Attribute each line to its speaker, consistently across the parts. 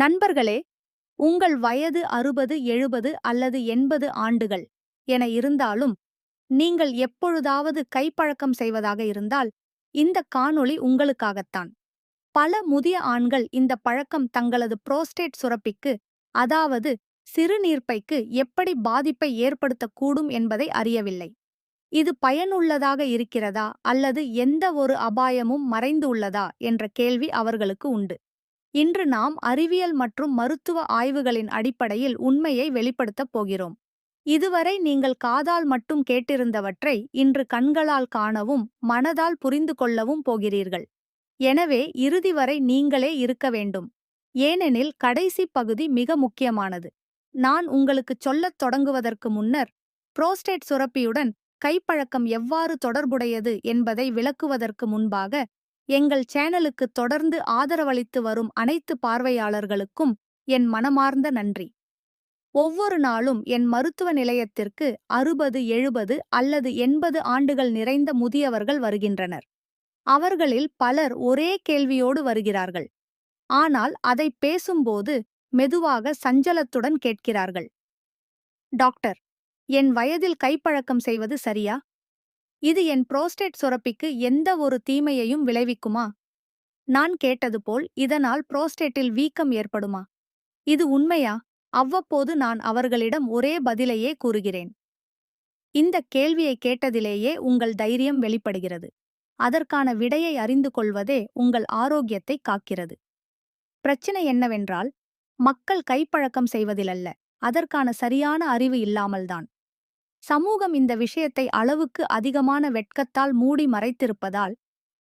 Speaker 1: நண்பர்களே உங்கள் வயது அறுபது எழுபது அல்லது எண்பது ஆண்டுகள் என இருந்தாலும் நீங்கள் எப்பொழுதாவது கைப்பழக்கம் செய்வதாக இருந்தால் இந்த காணொளி உங்களுக்காகத்தான். பல முதிய ஆண்கள் இந்த பழக்கம் தங்களது புரோஸ்டேட் சுரப்பிக்கு அதாவது சிறுநீர்ப்பைக்கு எப்படி பாதிப்பை ஏற்படுத்தக்கூடும் என்பதை அறியவில்லை. இது பயனுள்ளதாக இருக்கிறதா அல்லது எந்த ஒரு அபாயமும் மறைந்து உள்ளதா என்ற கேள்வி அவர்களுக்கு உண்டு. இன்று நாம் அறிவியல் மற்றும் மருத்துவ ஆய்வுகளின் அடிப்படையில் உண்மையை வெளிப்படுத்தப் போகிறோம். இதுவரை நீங்கள் காதால் மட்டும் கேட்டிருந்தவற்றை இன்று கண்களால் காணவும் மனதால் புரிந்து கொள்ளவும் போகிறீர்கள். எனவே இறுதி வரை நீங்களே இருக்க வேண்டும். ஏனெனில் கடைசி பகுதி மிக முக்கியமானது. நான் உங்களுக்குச் சொல்லத் தொடங்குவதற்கு முன்னர் புரோஸ்டேட் சுரப்பியுடன் கைப்பழக்கம் எவ்வாறு தொடர்புடையது என்பதை விளக்குவதற்கு முன்பாக எங்கள் சேனலுக்கு தொடர்ந்து ஆதரவளித்து வரும் அனைத்து பார்வையாளர்களுக்கும் என் மனமார்ந்த நன்றி. ஒவ்வொரு நாளும் என் மருத்துவ நிலையத்திற்கு அறுபது எழுபது அல்லது எண்பது ஆண்டுகள் நிறைந்த முதியவர்கள் வருகின்றனர். அவர்களில் பலர் ஒரே கேள்வியோடு வருகிறார்கள். ஆனால் அதை பேசும்போது மெதுவாக சஞ்சலத்துடன் கேட்கிறார்கள். டாக்டர் என் வயதில் கைப்பழக்கம் செய்வது சரியா? இது என் புரோஸ்டேட் சுரப்பிக்கு எந்த ஒரு தீமையையும் விளைவிக்குமா? நான் கேட்டது போல் இதனால் புரோஸ்டேட்டில் வீக்கம் ஏற்படுமா? இது உண்மையா? அவ்வப்போது நான் அவர்களிடம் ஒரே பதிலையே கூறுகிறேன். இந்த கேள்வியை கேட்டதிலேயே உங்கள் தைரியம் வெளிப்படுகிறது. அதற்கான விடையை அறிந்து கொள்வதே உங்கள் ஆரோக்கியத்தை காக்கிறது. பிரச்சனை என்னவென்றால் மக்கள் கைப்பழக்கம் செய்வதிலல்ல அதற்கான சரியான அறிவு இல்லாமல்தான். சமூகம் இந்த விஷயத்தை அளவுக்கு அதிகமான வெட்கத்தால் மூடி மறைத்திருப்பதால்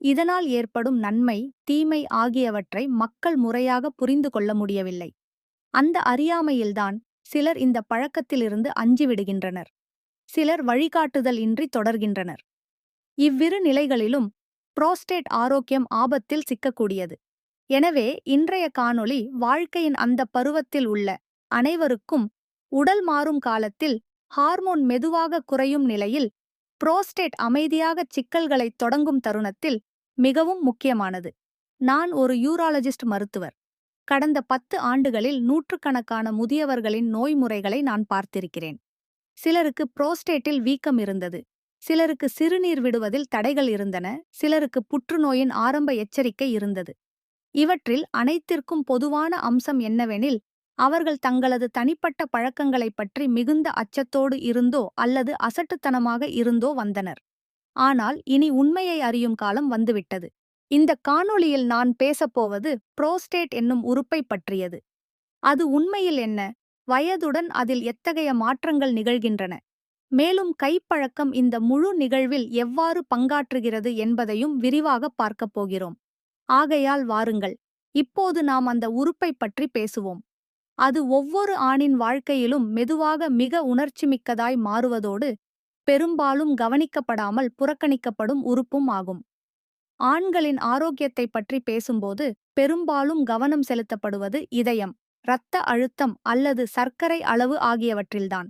Speaker 1: இதனால் ஏற்படும் நன்மை தீமை ஆகியவற்றை மக்கள் முறையாக புரிந்து கொள்ள முடியவில்லை. அந்த அறியாமையில்தான் சிலர் இந்த பழக்கத்திலிருந்து அஞ்சிவிடுகின்றனர் சிலர் வழிகாட்டுதல் இன்றி தொடர்கின்றனர். இவ்விரு நிலைகளிலும் புரோஸ்டேட் ஆரோக்கியம் ஆபத்தில் சிக்கக்கூடியது. எனவே இன்றைய காணொளி வாழ்க்கையின் அந்த பருவத்தில் உள்ள அனைவருக்கும் உடல் மாறும் காலத்தில் ஹார்மோன் மெதுவாக குறையும் நிலையில் புரோஸ்டேட் அமைதியாக சிக்கல்களைத் தொடங்கும் தருணத்தில் மிகவும் முக்கியமானது. நான் ஒரு யூராலஜிஸ்ட் மருத்துவர். கடந்த பத்து ஆண்டுகளில் நூற்றுக்கணக்கான முதியவர்களின் நோய்முறைகளை நான் பார்த்திருக்கிறேன். சிலருக்கு புரோஸ்டேட்டில் வீக்கம் இருந்தது. சிலருக்கு சிறுநீர் விடுவதில் தடைகள் இருந்தன. சிலருக்கு புற்றுநோயின் ஆரம்ப எச்சரிக்கை இருந்தது. இவற்றில் அனைத்திற்கும் பொதுவான அம்சம் என்னவெனில் அவர்கள் தங்களது தனிப்பட்ட பழக்கங்களைப் பற்றி மிகுந்த அச்சத்தோடு இருந்தோ அல்லது அசட்டுத்தனமாக இருந்தோ வந்தனர். ஆனால் இனி உண்மையை அறியும் காலம் வந்துவிட்டது. இந்த காணொளியில் நான் பேசப்போவது புரோஸ்டேட் என்னும் உறுப்பை பற்றியது. அது உண்மையில் என்ன? வயதுடன் அதில் எத்தகைய மாற்றங்கள் நிகழ்கின்றன? மேலும் கைப்பழக்கம் இந்த முழு நிகழ்வில் எவ்வாறு பங்காற்றுகிறது என்பதையும் விரிவாக பார்க்கப் போகிறோம். ஆகையால் வாருங்கள் இப்போது நாம் அந்த உறுப்பை பற்றி பேசுவோம். அது ஒவ்வொரு ஆணின் வாழ்க்கையிலும் மெதுவாக மிக உணர்ச்சிமிக்கதாய் மாறுவதோடு பெரும்பாலும் கவனிக்கப்படாமல் புறக்கணிக்கப்படும் உறுப்பும் ஆகும். ஆண்களின் ஆரோக்கியத்தை பற்றி பேசும்போது பெரும்பாலும் கவனம் செலுத்தப்படுவது இதயம் இரத்த அழுத்தம் அல்லது சர்க்கரை அளவு ஆகியவற்றில்தான்.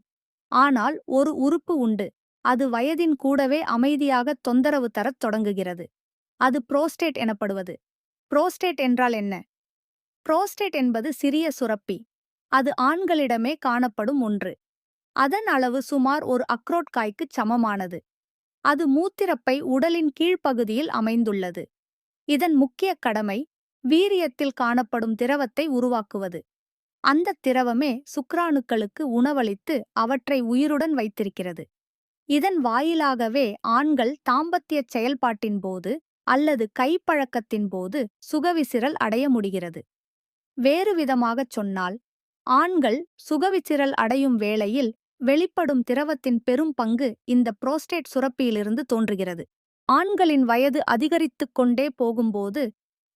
Speaker 1: ஆனால் ஒரு உறுப்பு உண்டு அது வயதின் கூடவே அமைதியாக தொந்தரவு தரத் தொடங்குகிறது. அது புரோஸ்டேட் எனப்படுவது. புரோஸ்டேட் என்றால் என்ன? புரோஸ்டேட் என்பது சிறிய சுரப்பி அது ஆண்களிடமே காணப்படும் ஒன்று. அதன் அளவு சுமார் ஒரு அக்ரோட்காய்க்குச் சமமானது. அது மூத்திரப்பை உடலின் கீழ்ப்பகுதியில் அமைந்துள்ளது. இதன் முக்கிய கடமை வீரியத்தில் காணப்படும் திரவத்தை உருவாக்குவது. அந்த திரவமே சுக்ராணுக்களுக்கு உணவளித்து அவற்றை உயிருடன் வைத்திருக்கிறது. இதன் வாயிலாகவே ஆண்கள் தாம்பத்திய செயல்பாட்டின் போது அல்லது கைப்பழக்கத்தின் போது சுகவிசிரல் அடைய முடிகிறது. வேறுவிதமாகச் சொன்னால் ஆண்கள் சுகவிச்சிரல் அடையும் வேளையில் வெளிப்படும் திரவத்தின் பெரும் பங்கு இந்த புரோஸ்டேட் சுரப்பியிலிருந்து தோன்றுகிறது. ஆண்களின் வயது அதிகரித்துக் கொண்டே போகும்போது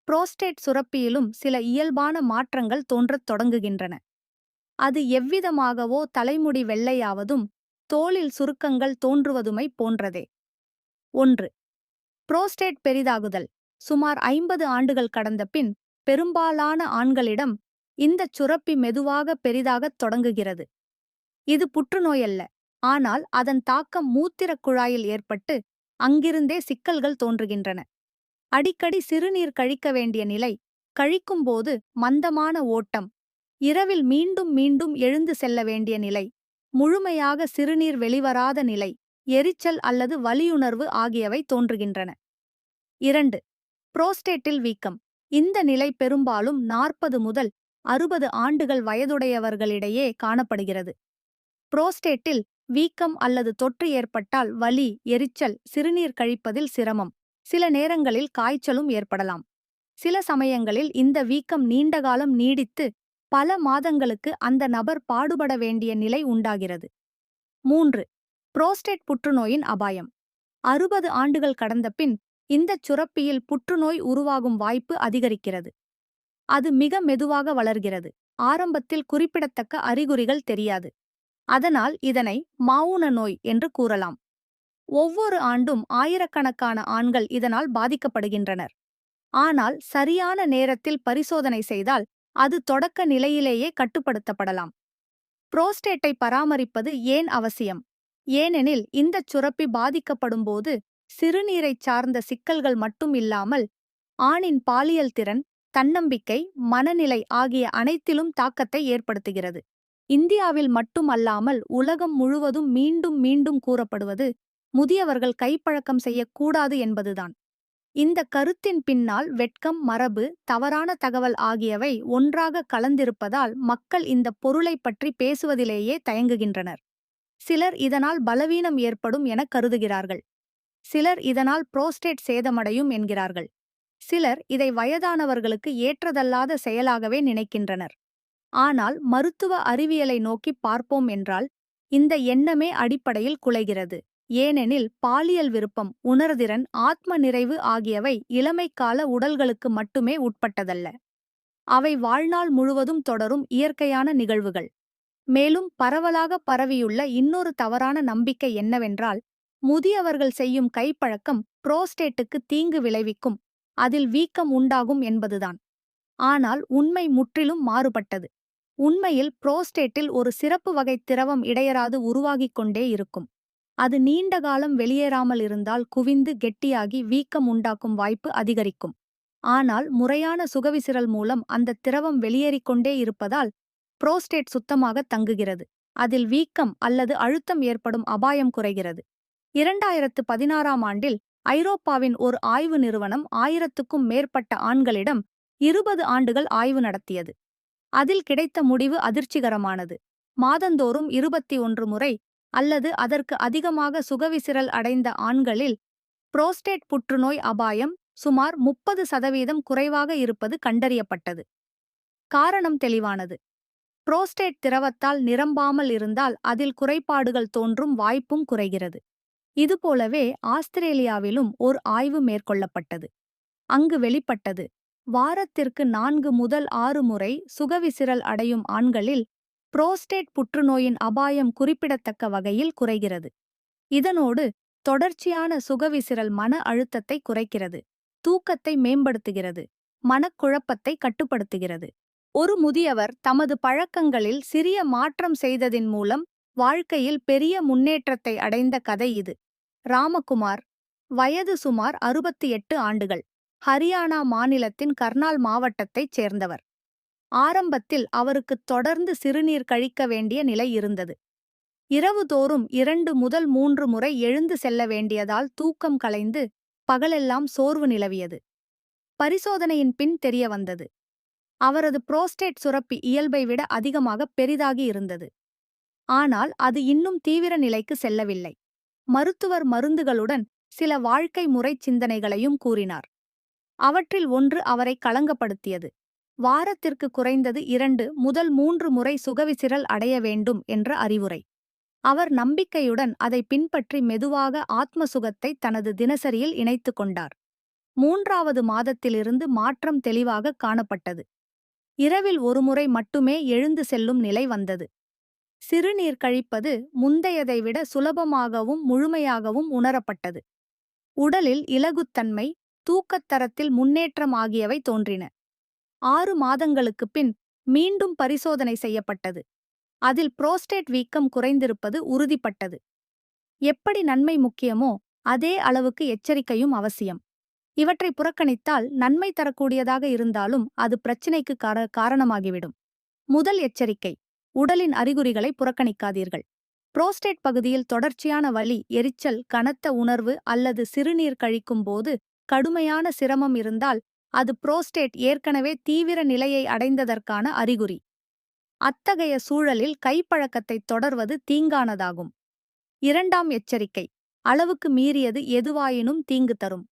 Speaker 1: புரோஸ்டேட் சுரப்பியிலும் சில இயல்பான மாற்றங்கள் தோன்றத் தொடங்குகின்றன. அது எவ்விதமாகவோ தலைமுடி வெள்ளையாவதும் தோலில் சுருக்கங்கள் தோன்றுவதுமை போன்றதே. ஒன்று புரோஸ்டேட் பெரிதாகுதல். சுமார் ஐம்பது ஆண்டுகள் கடந்த பின் பெரும்பாலான ஆண்களிடம் இந்தச் சுரப்பி மெதுவாக பெரிதாகத் தொடங்குகிறது. இது புற்றுநோயல்ல ஆனால் அதன் தாக்கம் மூத்திரக் குழாயில் ஏற்பட்டு அங்கிருந்தே சிக்கல்கள் தோன்றுகின்றன. அடிக்கடி சிறுநீர் கழிக்க வேண்டிய நிலை கழிக்கும்போது மந்தமான ஓட்டம் இரவில் மீண்டும் மீண்டும் எழுந்து செல்ல வேண்டிய நிலை முழுமையாக சிறுநீர் வெளிவராத நிலை எரிச்சல் அல்லது வலியுணர்வு ஆகியவை தோன்றுகின்றன. இரண்டு புரோஸ்டேட்டில் வீக்கம். இந்த நிலை பெரும்பாலும் நாற்பது முதல் அறுபது ஆண்டுகள் வயதுடையவர்களிடையே காணப்படுகிறது. புரோஸ்டேட்டில் வீக்கம் அல்லது தொற்று ஏற்பட்டால் வலி எரிச்சல் சிறுநீர் கழிப்பதில் சிரமம். சில நேரங்களில் காய்ச்சலும் ஏற்படலாம். சில சமயங்களில் இந்த வீக்கம் நீண்டகாலம் நீடித்து பல மாதங்களுக்கு அந்த நபர் பாடுபட வேண்டிய நிலை உண்டாகிறது. மூன்று புரோஸ்டேட் புற்றுநோயின் அபாயம். அறுபது ஆண்டுகள் கடந்த பின் இந்தச் சுரப்பியில் புற்றுநோய் உருவாகும் வாய்ப்பு அதிகரிக்கிறது. அது மிக மெதுவாக வளர்கிறது. ஆரம்பத்தில் குறிப்பிடத்தக்க அறிகுறிகள் தெரியாது. அதனால் இதனை மாவுன நோய் என்று கூறலாம். ஒவ்வொரு ஆண்டும் ஆயிரக்கணக்கான ஆண்கள் இதனால் பாதிக்கப்படுகின்றனர். ஆனால் சரியான நேரத்தில் பரிசோதனை செய்தால் அது தொடக்க நிலையிலேயே கட்டுப்படுத்தப்படலாம். புரோஸ்டேட்டை பராமரிப்பது ஏன் அவசியம்? ஏனெனில் இந்தச் சுரப்பி பாதிக்கப்படும்போது சிறுநீரைச் சார்ந்த சிக்கல்கள் மட்டும் இல்லாமல் ஆணின் பாலியல் திறன் தன்னம்பிக்கை மனநிலை ஆகிய அனைத்திலும் தாக்கத்தை ஏற்படுத்துகிறது. இந்தியாவில் மட்டுமல்லாமல் உலகம் முழுவதும் மீண்டும் மீண்டும் கூறப்படுவது முதியவர்கள் கைப்பழக்கம் செய்யக்கூடாது என்பதுதான். இந்த கருத்தின் பின்னால் வெட்கம் மரபு தவறான தகவல் ஆகியவை ஒன்றாக கலந்திருப்பதால் மக்கள் இந்த பொருளை பற்றி பேசுவதிலேயே தயங்குகின்றனர். சிலர் இதனால் பலவீனம் ஏற்படும் என கருதுகிறார்கள். சிலர் இதனால் புரோஸ்டேட் சேதமடையும் என்கிறார்கள். சிலர் இதை வயதானவர்களுக்கு ஏற்றதல்லாத செயலாகவே நினைக்கின்றனர். ஆனால் மருத்துவ அறிவியலை நோக்கி பார்ப்போம் என்றால் இந்த எண்ணமே அடிப்படையில் குலைகிறது. ஏனெனில் பாலியல் விருப்பம் உணர்திறன் ஆத்ம நிறைவு ஆகியவை இளமைக்கால உடல்களுக்கு மட்டுமே உட்பட்டதல்ல. அவை வாழ்நாள் முழுவதும் தொடரும் இயற்கையான நிகழ்வுகள். மேலும் பரவலாக பரவியுள்ள இன்னொரு தவறான நம்பிக்கை என்னவென்றால் முதியவர்கள் செய்யும் கைப்பழக்கம் புரோஸ்டேட்டுக்கு தீங்கு விளைவிக்கும் அதில் வீக்கம் உண்டாகும் என்பதுதான். ஆனால் உண்மை முற்றிலும் மாறுபட்டது. உண்மையில் புரோஸ்டேட்டில் ஒரு சிறப்பு வகை திரவம் இடையராது உருவாகிக் கொண்டே இருக்கும். அது நீண்ட காலம் வெளியேறாமல் இருந்தால் குவிந்து கெட்டியாகி வீக்கம் உண்டாக்கும் வாய்ப்பு அதிகரிக்கும். ஆனால் முறையான சுகவிசிரல் மூலம் அந்த திரவம் வெளியேறிக் கொண்டே இருப்பதால் புரோஸ்டேட் சுத்தமாக தங்குகிறது. அதில் வீக்கம் அல்லது அழுத்தம் ஏற்படும் அபாயம் குறைகிறது. இரண்டாயிரத்து பதினாறாம் ஆண்டில் ஐரோப்பாவின் ஒரு ஆய்வு நிறுவனம் ஆயிரத்துக்கும் மேற்பட்ட ஆண்களிடம் இருபது ஆண்டுகள் ஆய்வு நடத்தியது. அதில் கிடைத்த முடிவு அதிர்ச்சிகரமானது. மாதந்தோறும் இருபத்தி ஒன்று முறை அல்லது அதற்கு அதிகமாக சுகவிசிரல் அடைந்த ஆண்களில் புரோஸ்டேட் புற்றுநோய் அபாயம் சுமார் முப்பது சதவீதம் குறைவாக இருப்பது கண்டறியப்பட்டது. காரணம் தெளிவானது. புரோஸ்டேட் திரவத்தால் நிரம்பாமல் இருந்தால் அதில் குறைபாடுகள் தோன்றும் வாய்ப்பும் குறைகிறது. இதுபோலவே ஆஸ்திரேலியாவிலும் ஓர் ஆய்வு மேற்கொள்ளப்பட்டது. அங்கு வெளிப்பட்டது வாரத்திற்கு நான்கு முதல் ஆறு முறை சுகவிசிரல் அடையும் ஆண்களில் புரோஸ்டேட் புற்றுநோயின் அபாயம் குறிப்பிடத்தக்க வகையில் குறைகிறது. இதனோடு தொடர்ச்சியான சுகவிசிரல் மன அழுத்தத்தை குறைக்கிறது தூக்கத்தை மேம்படுத்துகிறது மனக்குழப்பத்தை கட்டுப்படுத்துகிறது ஒரு முதியவர் தமது பழக்கங்களில் சிறிய மாற்றம் செய்ததின் மூலம் வாழ்க்கையில் பெரிய முன்னேற்றத்தை அடைந்த கதை இது. ராமகுமார் வயது சுமார் அறுபத்தி எட்டு ஆண்டுகள் ஹரியானா மாநிலத்தின் கர்னால் மாவட்டத்தைச் சேர்ந்தவர். ஆரம்பத்தில் அவருக்கு தொடர்ந்து சிறுநீர் கழிக்க வேண்டிய நிலை இருந்தது. இரவுதோறும் இரண்டு முதல் மூன்று முறை எழுந்து செல்ல வேண்டியதால் தூக்கம் கலைந்து பகலெல்லாம் சோர்வு நிலவியது. பரிசோதனையின் பின் தெரிய வந்தது. அவரது புரோஸ்டேட் சுரப்பி இயல்பை விட அதிகமாக பெரிதாகி இருந்தது. ஆனால் அது இன்னும் தீவிர நிலைக்கு செல்லவில்லை. மருத்துவர் மருந்துகளுடன் சில வாழ்க்கை முறை சிந்தனைகளையும் கூறினார். அவற்றில் ஒன்று அவரை களங்கப்படுத்தியது. வாரத்திற்கு குறைந்தது இரண்டு முதல் மூன்று முறை சுகவிசிரல் அடைய வேண்டும் என்ற அறிவுரை. அவர் நம்பிக்கையுடன் அதை பின்பற்றி மெதுவாக ஆத்ம சுகத்தை தனது தினசரியில் இணைத்து கொண்டார். மூன்றாவது மாதத்திலிருந்து மாற்றம் தெளிவாக காணப்பட்டது. இரவில் ஒருமுறை மட்டுமே எழுந்து செல்லும் நிலை வந்தது. சிறுநீர் கழிப்பது முந்தையதை விட சுலபமாகவும் முழுமையாகவும் உணரப்பட்டது. உடலில் இலகுத்தன்மை தூக்கத்தரத்தில் முன்னேற்றம் ஆகியவை தோன்றின. ஆறு மாதங்களுக்குப் பின் மீண்டும் பரிசோதனை செய்யப்பட்டது. அதில் புரோஸ்டேட் வீக்கம் குறைந்திருப்பது உறுதிப்பட்டது. எப்படி நன்மை முக்கியமோ அதே அளவுக்கு எச்சரிக்கையும் அவசியம். இவற்றை புறக்கணித்தால் நன்மை தரக்கூடியதாக இருந்தாலும் அது பிரச்சினைக்கு கார காரணமாகிவிடும். முதல் எச்சரிக்கை உடலின் அறிகுறிகளை புறக்கணிக்காதீர்கள். புரோஸ்டேட் பகுதியில் தொடர்ச்சியான வலி எரிச்சல் கனத்த உணர்வு அல்லது சிறுநீர் கழிக்கும் போது கடுமையான சிரமம் இருந்தால் அது புரோஸ்டேட் ஏற்கனவே தீவிர நிலையை அடைந்ததற்கான அறிகுறி. அத்தகைய சூழலில் கைப்பழக்கத்தை தொடர்வது தீங்கானதாகும். இரண்டாம் எச்சரிக்கை அளவுக்கு மீறியது எதுவாயினும் தீங்கு தரும்.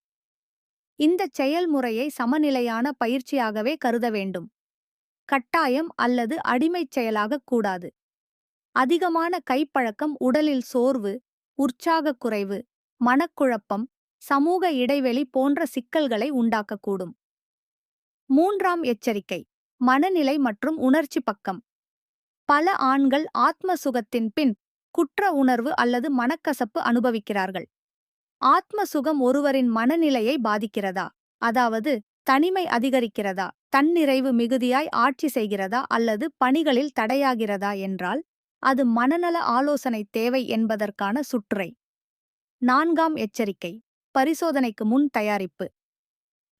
Speaker 1: இந்த செயல்முறையை சமநிலையான பயிற்சியாகவே கருத வேண்டும். கட்டாயம் அல்லது அடிமைச் செயலாகக் கூடாது. அதிகமான கைப்பழக்கம் உடலில் சோர்வு உற்சாகக் குறைவு மனக்குழப்பம் சமூக இடைவெளி போன்ற சிக்கல்களை உண்டாக்கக்கூடும். மூன்றாம் எச்சரிக்கை மனநிலை மற்றும் உணர்ச்சி பக்கம். பல ஆண்கள் ஆத்ம சுகத்தின் பின் குற்ற உணர்வு அல்லது மனக்கசப்பு அனுபவிக்கிறார்கள். ஆத்ம சுகம் ஒருவரின் மனநிலையை பாதிக்கிறதா? அதாவது தனிமை அதிகரிக்கிறதா? தன்னிறைவு மிகுதியாய் ஆட்சி செய்கிறதா? அல்லது பணிகளில் தடையாகிறதா என்றால் அது மனநல ஆலோசனை தேவை என்பதற்கான சுற்றுரை நான்காம் எச்சரிக்கை பரிசோதனைக்கு முன் தயாரிப்பு.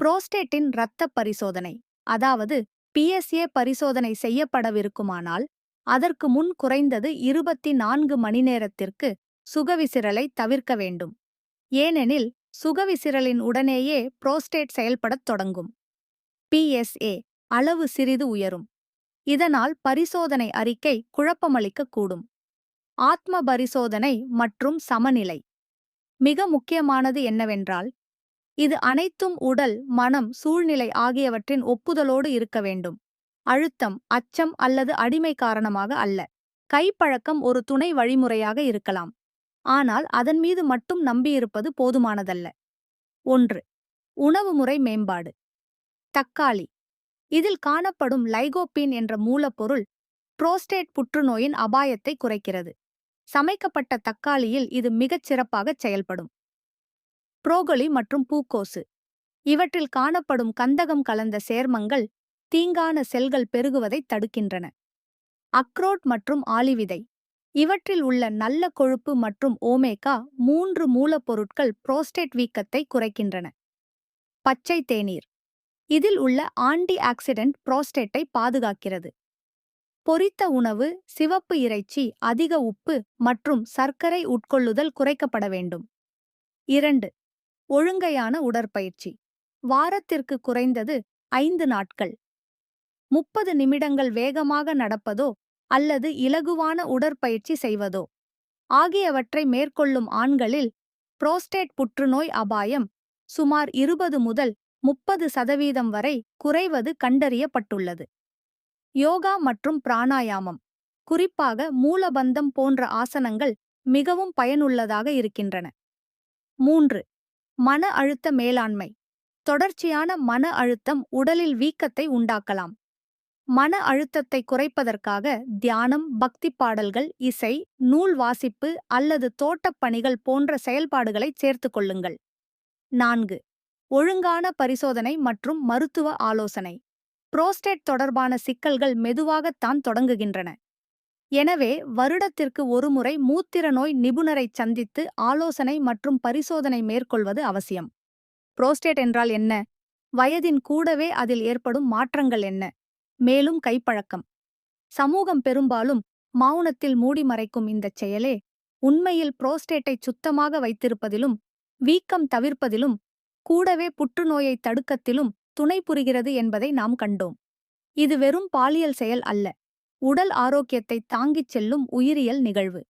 Speaker 1: புரோஸ்டேட்டின் இரத்த பரிசோதனை அதாவது பிஎஸ்ஏ பரிசோதனை செய்யப்படவிருக்குமானால் அதற்கு முன் குறைந்தது இருபத்தி நான்கு மணி நேரத்திற்கு சுகவிசிரலை தவிர்க்க வேண்டும். ஏனெனில் சுகவிசிரலின் உடனேயே புரோஸ்டேட் செயல்படத் தொடங்கும். பிஎஸ்ஏ அளவு சிறிது உயரும். இதனால் பரிசோதனை அறிக்கை குழப்பமளிக்கக்கூடும் ஆத்ம பரிசோதனை மற்றும் சமநிலை. மிக முக்கியமானது என்னவென்றால் இது அனைத்தும் உடல் மனம் சூழ்நிலை ஆகியவற்றின் ஒப்புதலோடு இருக்க வேண்டும். அழுத்தம் அச்சம் அல்லது அடிமை காரணமாக அல்ல. கைப்பழக்கம் ஒரு துணை வழிமுறையாக இருக்கலாம். ஆனால் அதன் மீது மட்டும் நம்பியிருப்பது போதுமானதல்ல. ஒன்று உணவு முறை மேம்பாடு. தக்காளி இதில் காணப்படும் லைகோபீன் என்ற மூலப்பொருள் புரோஸ்டேட் புற்றுநோயின் அபாயத்தை குறைக்கிறது. சமைக்கப்பட்ட தக்காளியில் இது மிகச் சிறப்பாகச் செயல்படும். புரோகொலி மற்றும் பூக்கோசு இவற்றில் காணப்படும் கந்தகம் கலந்த சேர்மங்கள் தீங்கான செல்கள் பெருகுவதைத் தடுக்கின்றன. அக்ரோட் மற்றும் ஆலிவிதை இவற்றில் உள்ள நல்ல கொழுப்பு மற்றும் ஓமேகா மூன்று மூலப்பொருட்கள் புரோஸ்டேட் வீக்கத்தை குறைக்கின்றன. பச்சை தேநீர். இதில் உள்ள ஆன்டி ஆக்சிடென்ட் புரோஸ்டேட்டை பாதுகாக்கிறது. பொரித்த உணவு சிவப்பு இறைச்சி அதிக உப்பு மற்றும் சர்க்கரை உட்கொள்ளுதல் குறைக்கப்பட வேண்டும். இரண்டு ஒழுங்கையான உடற்பயிற்சி. வாரத்திற்கு குறைந்தது ஐந்து நாட்கள். முப்பது நிமிடங்கள் வேகமாக நடப்பதோ அல்லது இலகுவான உடற்பயிற்சி செய்வதோ? ஆகியவற்றை மேற்கொள்ளும் ஆண்களில் புரோஸ்டேட் புற்றுநோய் அபாயம் சுமார் இருபது முதல் முப்பது சதவீதம் வரை குறைவது கண்டறியப்பட்டுள்ளது. யோகா மற்றும் பிராணாயாமம் குறிப்பாக மூலபந்தம் போன்ற ஆசனங்கள் மிகவும் பயனுள்ளதாக இருக்கின்றன. மூன்று மன அழுத்த மேலாண்மை. தொடர்ச்சியான மன அழுத்தம் உடலில் வீக்கத்தை உண்டாக்கலாம். மன அழுத்தத்தை குறைப்பதற்காக தியானம் பக்தி பாடல்கள் இசை நூல் வாசிப்பு அல்லது தோட்டப் பணிகள் போன்ற செயல்பாடுகளை சேர்த்து கொள்ளுங்கள். நான்கு ஒழுங்கான பரிசோதனை மற்றும் மருத்துவ ஆலோசனை. புரோஸ்டேட் தொடர்பான சிக்கல்கள் மெதுவாகத்தான் தொடங்குகின்றன. எனவே வருடத்திற்கு ஒருமுறை மூத்திர நோய் நிபுணரைச் சந்தித்து ஆலோசனை மற்றும் பரிசோதனை மேற்கொள்வது அவசியம். புரோஸ்டேட் என்றால் என்ன? வயதின் கூடவே அதில் ஏற்படும் மாற்றங்கள் என்ன? மேலும் கைப்பழக்கம். சமூகம் பெரும்பாலும் மௌனத்தில் மூடி மறைக்கும் இந்தச் செயலே உண்மையில் புரோஸ்டேட்டை சுத்தமாக வைத்திருப்பதிலும் வீக்கம் தவிர்ப்பதிலும் கூடவே புற்றுநோயை தடுக்கத்திலும் துணை புரிகிறது என்பதை நாம் கண்டோம். இது வெறும் பாலியல் செயல் அல்ல உடல் ஆரோக்கியத்தை தாங்கிச் செல்லும் உயிரியல் நிகழ்வு.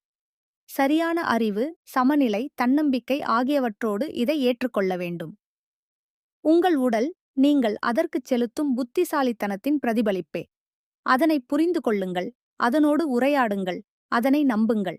Speaker 1: சரியான அறிவு சமநிலை தன்னம்பிக்கை ஆகியவற்றோடு இதை ஏற்றுக்கொள்ள வேண்டும். உங்கள் உடல் நீங்கள் அதற்குச் செலுத்தும் புத்திசாலித்தனத்தின் பிரதிபலிப்பே. அதனை புரிந்து கொள்ளுங்கள் அதனோடு உரையாடுங்கள் அதனை நம்புங்கள்.